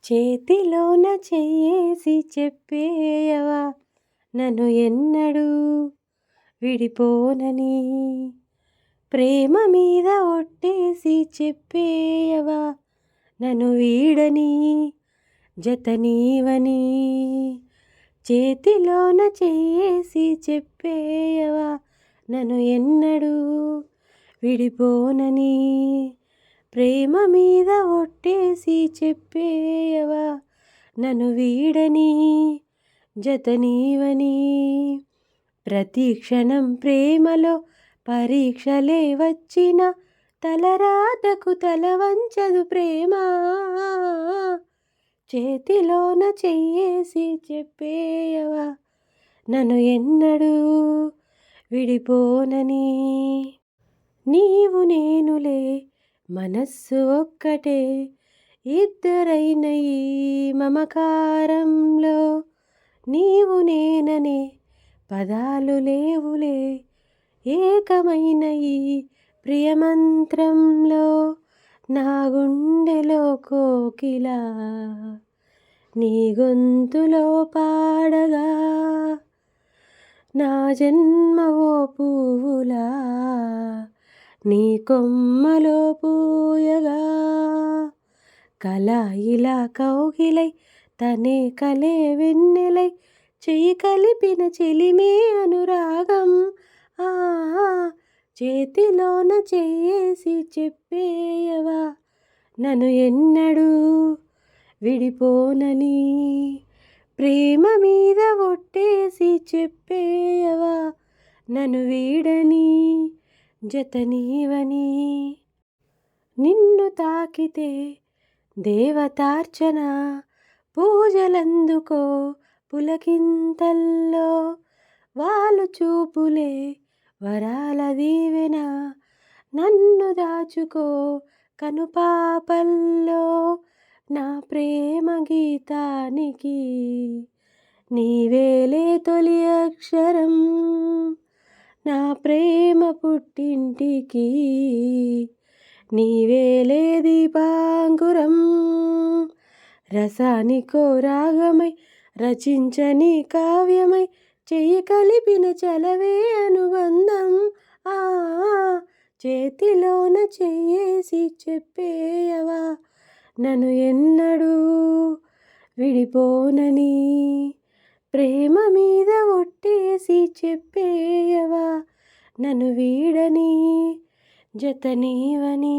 చేతిలోన చెయ్యేసి చెప్పేయవా? నన్ను ఎన్నడూ విడిపోనని. ప్రేమ మీద ఒట్టేసి చెప్పేయవా? నన్ను వీడని జతనీవని. చేతిలోన చెయ్యేసి చెప్పేయవా? నన్ను ఎన్నడూ విడిపోనని. ప్రేమ మీద ఒట్టేసి చెప్పేయవా? నన్ను వీడని జతనీవని? ప్రతి క్షణం ప్రేమలో పరీక్షలే వచ్చిన తలరాతకు తల వంచదు ప్రేమ? చేతిలోన చెయ్యేసి చెప్పేయవా? నన్ను ఎన్నడూ విడిపోనని? నీవు నేను మనస్సు ఒక్కటే ఇద్దరైన ఈ మమకారంలో. నీవు నేననే పదాలు లేవులే ఏకమైన ఈ ప్రియమంత్రంలో. నా గుండెలో కోకిలా నీ గొంతులో పాడగా. నా జన్మవో పువ్వులా నీ కొమ్మలో పూయగా. కల ఇలా కౌగిలై తనే కలే వెన్నెలై చెయ్యి కలిపిన చెలిమే అనురాగం. ఆ చేతిలోన చేసి చెప్పేయవా? నన్ను ఎన్నడూ విడిపోనని ప్రేమ మీద ఒట్టేసి చెప్పేయవా? నన్ను వీడని జతనీవని నిన్ను తాకితే దేవతార్చన పూజలందుకో పులకింతల్లో. వాళ్ళు చూపులే వరాల దీవెన. నన్ను దాచుకో కనుపాపల్లో. నా ప్రేమ గీతానికి నీవేలే తొలి అక్షరం. నా ప్రేమ పుట్టింటికి నీవేలే దీపాంకురం రసానికో రాగమై రచించని కావ్యమై చెయ్యి కలిపిన చలవే అనుబంధం. ఆ చేతిలోన చెయ్యేసి చెప్పేయవా? నన్ను ఎన్నడూ విడిపోనని ప్రేమ మీద ఒట్టేసి చెప్పేయవా? నన్ను వీడని జతనీవని?